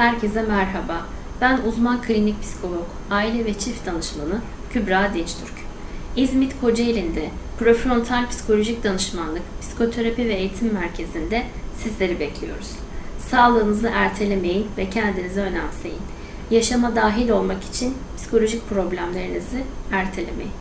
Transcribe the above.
Herkese merhaba. Ben uzman klinik psikolog, aile ve çift danışmanı Kübra Dinçtürk. İzmit Kocaeli'nde Profrontal Psikolojik Danışmanlık, Psikoterapi ve Eğitim Merkezi'nde sizleri bekliyoruz. Sağlığınızı ertelemeyin ve kendinizi önemseyin. Yaşama dahil olmak için psikolojik problemlerinizi ertelemeyin.